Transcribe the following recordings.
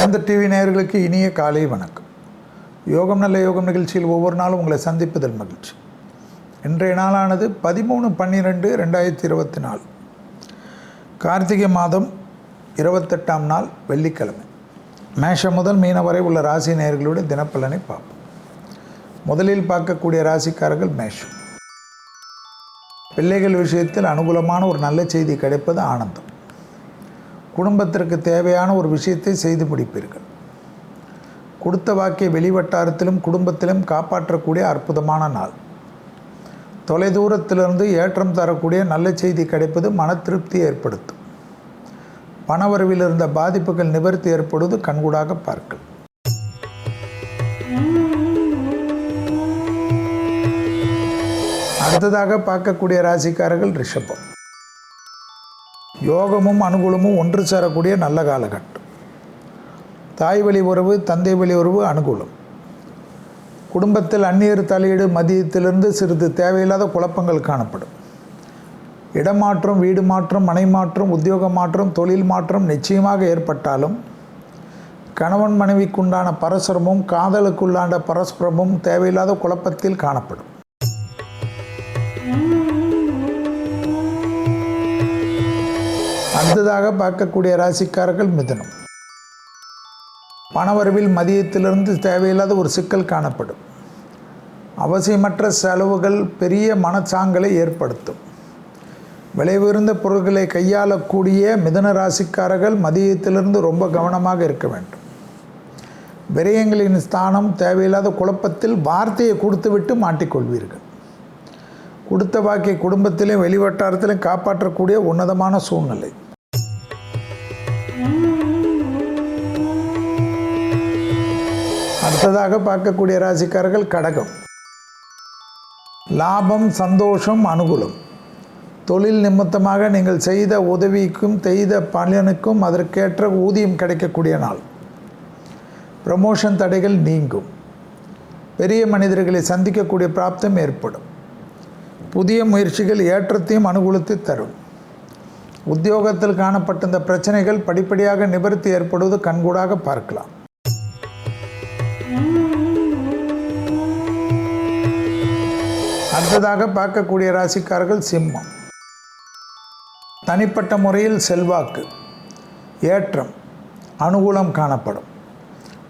வேந்த TV நேயர்களுக்கு இனிய காலை வணக்கம். யோகம் நல்ல யோகம் நிகழ்ச்சியில் ஒவ்வொரு நாளும் உங்களை சந்திப்பதில் மகிழ்ச்சி. இன்றைய நாளானது பதிமூணு பன்னிரெண்டு ரெண்டாயிரத்தி இருபத்தி நாலு. கார்த்திகை மாதம் இருபத்தெட்டாம் நாள் வெள்ளிக்கிழமை. மேஷம் முதல் மீன வரை உள்ள ராசி நேயர்களுடைய தினப்பலனை பார்ப்போம். முதலில் பார்க்கக்கூடிய ராசிக்காரர்கள் மேஷம். பிள்ளைகள் விஷயத்தில் அனுகூலமான ஒரு நல்ல செய்தி கிடைப்பது ஆனந்தம். குடும்பத்திற்கு தேவையான ஒரு விஷயத்தை செய்து முடிப்பீர்கள். கொடுத்த வாக்கிய வெளிவட்டாரத்திலும் குடும்பத்திலும் காப்பாற்றக்கூடிய அற்புதமான நாள். தொலைதூரத்திலிருந்து ஏற்றம் தரக்கூடிய நல்ல செய்தி கிடைப்பது மன திருப்தி ஏற்படுத்தும். பணவரவில் இருந்த பாதிப்புகள் நிவர்த்தி ஏற்படுவது கண்கூடாக பார்க்கலாம் அடுத்ததாக பார்க்கக்கூடிய ராசிக்காரர்கள் ரிஷபம். யோகமும் அனுகூலமும் ஒன்று சேரக்கூடிய நல்ல காலகட்டம். தாய் வழி உறவு தந்தை வழி உறவு அனுகூலம். குடும்பத்தில் அந்நியர் தலையீடு மதியத்திலிருந்து சிறிது தேவையில்லாத குழப்பங்கள் காணப்படும். இடமாற்றம் வீடு மாற்றம் மனை மாற்றம் உத்தியோக மாற்றம் தொழில் மாற்றம் நிச்சயமாக ஏற்பட்டாலும் கணவன் மனைவிக்குண்டான பரஸ்பரமும் காதலுக்குள்ளான பரஸ்பரமும் தேவையில்லாத குழப்பத்தில் காணப்படும். அடுத்ததாக பார்க்கக்கூடிய ராசிக்காரர்கள் மிதனம். பணவரவில் மதியத்திலிருந்து தேவையில்லாத ஒரு சிக்கல் காணப்படும். அவசியமற்ற செலவுகள் பெரிய மனச்சாங்கலை ஏற்படுத்தும். விளைவிருந்த பொருட்களை கையாளக்கூடிய மிதன ராசிக்காரர்கள் மதியத்திலிருந்து ரொம்ப கவனமாக இருக்க வேண்டும். விரயங்களின் ஸ்தானம் தேவையில்லாத குழப்பத்தில் வார்த்தையை கொடுத்துவிட்டு மாட்டிக்கொள்வீர்கள். கொடுத்த வாக்கை குடும்பத்திலும் வெளிவட்டாரத்திலும் காப்பாற்றக்கூடிய உன்னதமான சூழ்நிலை. அடுத்ததாக பார்க்கக்கூடிய ராசிக்காரர்கள் கடகம். லாபம் சந்தோஷம் அனுகூலம். தொழில் நிமித்தமாக நீங்கள் செய்த உதவிக்கும் செய்த பலனுக்கும் அதற்கேற்ற ஊதியம் கிடைக்கக்கூடிய நாள். ப்ரமோஷன் தடைகள் நீங்கும். பெரிய மனிதர்களை சந்திக்கக்கூடிய பிராப்தம் ஏற்படும். புதிய முயற்சிகள் ஏற்றத்தையும் அனுகூலத்தை தரும். உத்தியோகத்தில் காணப்பட்ட இந்த பிரச்சனைகள் படிப்படியாக நிவர்த்தி ஏற்படுவது கண்கூடாக பார்க்கலாம். அடுத்ததாக பார்க்கக்கூடிய ராசிக்காரர்கள் சிம்மம். தனிப்பட்ட முறையில் செல்வாக்கு ஏற்றம் அனுகூலம் காணப்படும்.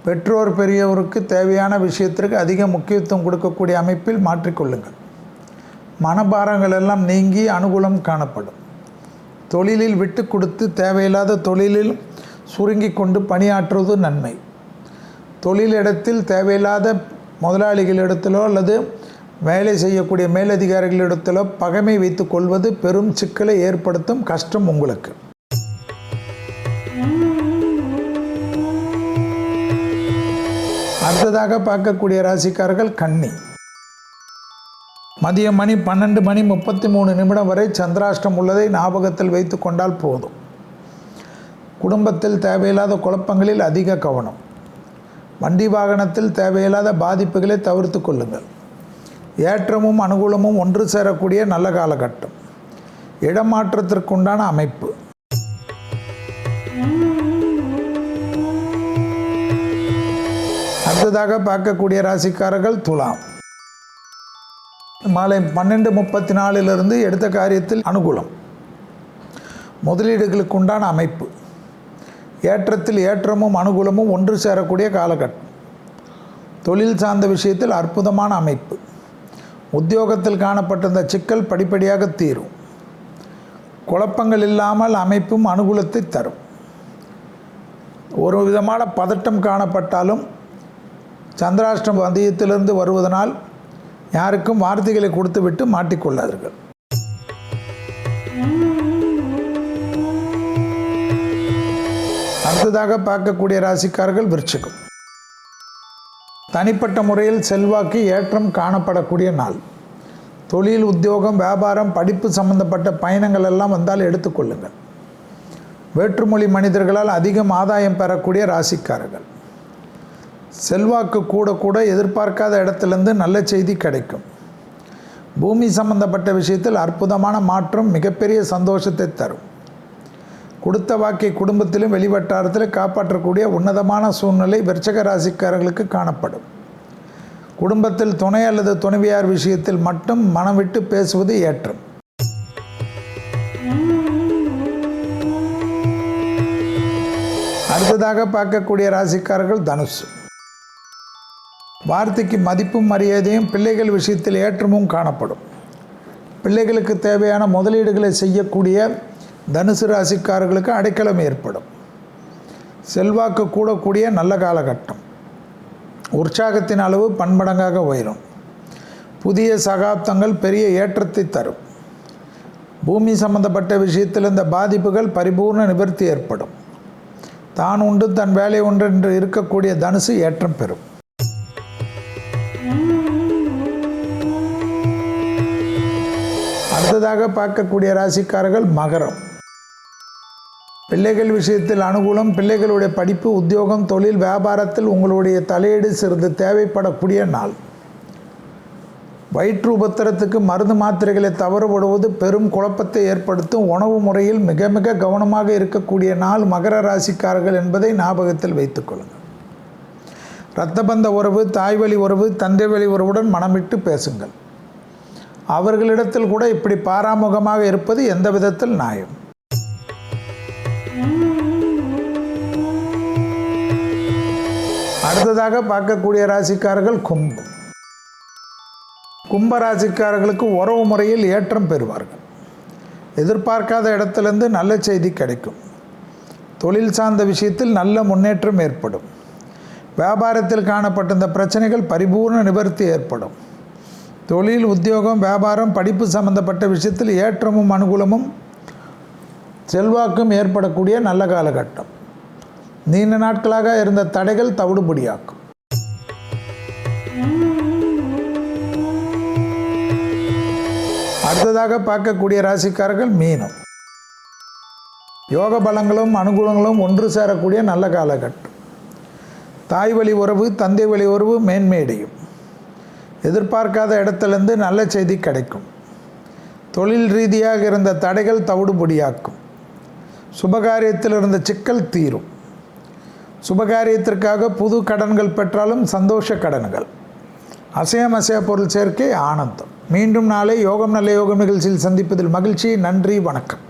பெற்றோர் பெரியவருக்கு தேவையான விஷயத்திற்கு அதிக முக்கியத்துவம் கொடுக்கக்கூடிய அமைப்பில் மாற்றிக்கொள்ளுங்கள் மனபாரங்கள் எல்லாம் நீங்கி அனுகூலம் காணப்படும். தொழிலில் விட்டு கொடுத்து தேவையில்லாத தொழிலில் சுருங்கி கொண்டு பணியாற்றுவது நன்மை. தொழிலிடத்தில் தேவையில்லாத முதலாளிகளிடத்திலோ அல்லது வேலை செய்யக்கூடிய மேலதிகாரிகளிடத்திலோ பகைமை வைத்து கொள்வது பெரும் சிக்கலை ஏற்படுத்தும் கஷ்டம் உங்களுக்கு. அடுத்ததாக பார்க்கக்கூடிய ராசிக்காரர்கள் கன்னி. மதியம் மணி பன்னெண்டு மணி முப்பத்தி மூணு நிமிடம் வரை சந்திராஷ்டம் உள்ளதை ஞாபகத்தில் வைத்து கொண்டால் போதும். குடும்பத்தில் தேவையில்லாத குழப்பங்களில் அதிக கவனம். வண்டி வாகனத்தில் தேவையில்லாத பாதிப்புகளை தவிர்த்து கொள்ளுங்கள். ஏற்றமும் அனுகூலமும் ஒன்று சேரக்கூடிய நல்ல காலகட்டம். இடமாற்றத்திற்குண்டான அமைப்பு. அடுத்ததாக பார்க்கக்கூடிய ராசிக்காரர்கள் துலாம். மாலை பன்னெண்டு முப்பத்தி நாலிலிருந்து எடுத்த காரியத்தில் அனுகூலம். முதலீடுகளுக்கு உண்டான அமைப்பு. ஏற்றத்தில் ஏற்றமும் அனுகூலமும் ஒன்று சேரக்கூடிய காலகட்டம். தொழில் சார்ந்த விஷயத்தில் அற்புதமான அமைப்பு. உத்தியோகத்தில் காணப்பட்ட இந்த சிக்கல் படிப்படியாக தீரும். குழப்பங்கள் இல்லாமல் அமைப்பும் அனுகூலத்தை தரும். ஒரு விதமான பதட்டம் காணப்பட்டாலும் சந்திராஷ்டம் வந்தியத்திலிருந்து வருவதனால் யாருக்கும் வார்த்தைகளை கொடுத்து விட்டு மாட்டிக்கொள்ளாதீர்கள் அடுத்ததாக பார்க்கக்கூடிய ராசிக்காரர்கள் விருச்சிகம். தனிப்பட்ட முறையில் செல்வாக்கு ஏற்றம் காணப்படக்கூடிய நாள். தொழில் உத்தியோகம் வியாபாரம் படிப்பு சம்பந்தப்பட்ட பயணங்கள் எல்லாம் வந்தால் எடுத்துக்கொள்ளுங்கள் வேற்றுமொழி மனிதர்களால் அதிகம் ஆதாயம் பெறக்கூடிய ராசிக்காரர்கள். செல்வாக்கு கூட கூட எதிர்பார்க்காத இடத்துலேருந்து நல்ல செய்தி கிடைக்கும். பூமி சம்பந்தப்பட்ட விஷயத்தில் அற்புதமான மாற்றம் மிகப்பெரிய சந்தோஷத்தை தரும். கொடுத்த வாக்கை குடும்பத்திலும் வெளிவட்டாரத்திலும் காப்பாற்றக்கூடிய உன்னதமான சூழ்நிலை விருச்சக ராசிக்காரர்களுக்கு காணப்படும். குடும்பத்தில் துணை அல்லது துணைவியார் விஷயத்தில் மட்டும் மனம் விட்டு பேசுவது ஏற்றம். அடுத்ததாக பார்க்கக்கூடிய ராசிக்காரர்கள் தனுசு. வார்த்தைக்கு மதிப்பும் மரியாதையும் பிள்ளைகள் விஷயத்தில் ஏற்றமும் காணப்படும். பிள்ளைகளுக்கு தேவையான முதலீடுகளை செய்யக்கூடிய தனுசு ராசிக்காரர்களுக்கு அடைக்கலம் ஏற்படும். செல்வாக்கு கூடக்கூடிய நல்ல காலகட்டம். உற்சாகத்தின் அளவு பன்மடங்காக உயரும். புதிய சகாப்தங்கள் பெரிய ஏற்றத்தை தரும். பூமி சம்பந்தப்பட்ட விஷயத்தில் இந்த பாதிப்புகள் பரிபூர்ண நிவர்த்தி ஏற்படும். தான் உண்டு தன் வேலை உண்டு என்று இருக்கக்கூடிய தனுசு ஏற்றம் பெறும். அடுத்ததாக பார்க்கக்கூடிய ராசிக்காரர்கள் மகரம். பிள்ளைகள் விஷயத்தில் அனுகூலம் பிள்ளைகளுடைய படிப்பு உத்தியோகம் தொழில் வியாபாரத்தில் உங்களுடைய தலையீடு சிறிது தேவைப்படக்கூடிய நாள். வயிற்று உபத்திரத்துக்கு மருந்து மாத்திரைகளை தவறுபடுவது பெரும் குழப்பத்தை ஏற்படுத்தும் உணவு முறையில் மிக மிக கவனமாக இருக்கக்கூடிய நாள் மகர ராசிக்காரர்கள் என்பதை ஞாபகத்தில் வைத்துக்கொள்ளுங்கள் இரத்தபந்த உறவு தாய்வழி உறவு தந்தை வழி உறவுடன் மனமிட்டு பேசுங்கள். அவர்களிடத்தில் கூட இப்படி பாராமுகமாக இருப்பது எந்த விதத்தில் நியாயம்? அடுத்ததாக பார்க்கக்கூடிய ராசிக்காரர்கள் கும்பம் கும்ப. ராசிக்காரர்களுக்கு உறவு முறையில் ஏற்றம் பெறுவார்கள். எதிர்பார்க்காத இடத்துலேருந்து நல்ல செய்தி கிடைக்கும். தொழில் சார்ந்த விஷயத்தில் நல்ல முன்னேற்றம் ஏற்படும். வியாபாரத்தில் காணப்பட்ட இந்த பிரச்சனைகள் பரிபூர்ண நிவர்த்தி ஏற்படும். தொழில் உத்தியோகம் வியாபாரம் படிப்பு சம்பந்தப்பட்ட விஷயத்தில் ஏற்றமும் அனுகூலமும் செல்வாக்கும் ஏற்படக்கூடிய நல்ல காலகட்டம். நீண்ட நாட்களாக இருந்த தடைகள் தவிடுபடியாக்கும். அடுத்ததாக பார்க்கக்கூடிய ராசிக்காரர்கள் மீனம். யோக பலங்களும் அனுகூலங்களும் ஒன்று சேரக்கூடிய நல்ல காலகட்டம். தாய் வழி உறவு தந்தை வழி உறவு மேன்மையடையும் எதிர்பார்க்காத இடத்துலேருந்து நல்ல செய்தி கிடைக்கும். தொழில் ரீதியாக இருந்த தடைகள் தவிடுபடியாக்கும். சுபகாரியத்தில் இருந்த சிக்கல் தீரும். சுபகாரியத்திற்காக புது கடன்கள் பெற்றாலும் சந்தோஷ கடன்கள். அசையம் அசைய பொருள் சேர்க்கை ஆனந்தம். மீண்டும் நாளை யோகம் நல்ல யோகம் நிகழ்ச்சியில் சந்திப்பதில் மகிழ்ச்சி. நன்றி. வணக்கம்.